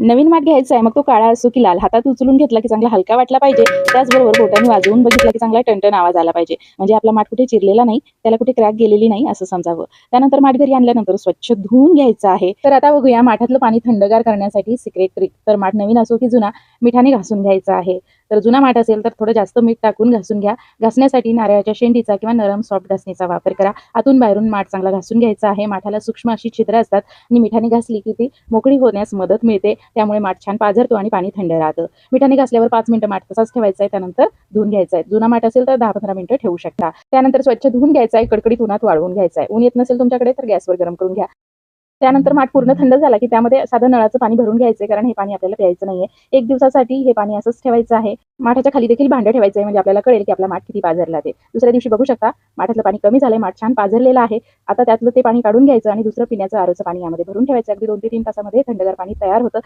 नवीन माठ घ्यायचा आहे मग तो काळा असो की लाल. हातात उचलून घेतला की चांगला हलका वाटला पाहिजे. त्याचबरोबर बोटाने वाजवून बघितला की चांगला टणटण आवाज आला पाहिजे. म्हणजे आपला माठ कुठे चिरलेला नाही त्याला कुठे क्रॅक गेलेली नाही असं समजावं. त्यानंतर माठ घरी आणल्यानंतर स्वच्छ धुवून घ्यायचं आहे. तर आता बघूया माठातलं पाणी थंडगार करण्यासाठी सिक्रेट ट्रिक तर माठ नवीन असो की जुना मिठाने घासून घ्यायचा आहे. तर जुना माठ असेल तर थोडं जास्त मीठ टाकून घासून घ्या. घासण्यासाठी नारळाच्या शेंडीचा किंवा नरम सॉफ्ट घासणीचा वापर करा. आतून बाहेरून माठ चांगला घासून घ्यायचा आहे. माठाला सूक्ष्म अशी छिद्र असतात आणि मिठाने घासली की ती मोकळी होण्यास मदत मिळते. त्यामुळे माठ छान पाझरतो आणि पाणी थंड राहतं. मिठाने घासल्यावर पाच मिनिटं माठ तसाच ठेवायचा आहे. त्यानंतर धुवून घ्यायचा आहे. जुना माठ असेल तर दहा पंधरा मिनिटं ठेवू शकता. त्यानंतर स्वच्छ धुवून घ्यायचा आहे. कडकडीत उन्हात वाळवून घ्यायचा आहे. ऊन येत नसेल तुमच्याकडे तर गॅसवर गरम करून घ्या. त्यानंतर माठ पूर्ण थंड झाला की त्यामध्ये साधं नळाचं पाणी भरून घ्यायचं कारण हे पाणी आपल्याला प्यायचं नाहीये. एक दिवसासाठी हे पाणी असंच ठेवायचं आहे. माठाच्या खाली देखील भांडं ठेवायचं आहे. म्हणजे आपल्याला कळेल की आपला माठ किती पाझरला ते. दुसऱ्या दिवशी बघू शकता माठातलं पाणी कमी झालंय. माठ छान पाझरलेलं आहे. आता त्यातलं ते पाणी काढून घ्यायचं आणि दुसरं पिण्याचं आरोचं पाणी यामध्ये भरून ठेवायचं. अगदी दोन ते तीन तासामध्ये थंडगार पाणी तयार होतं.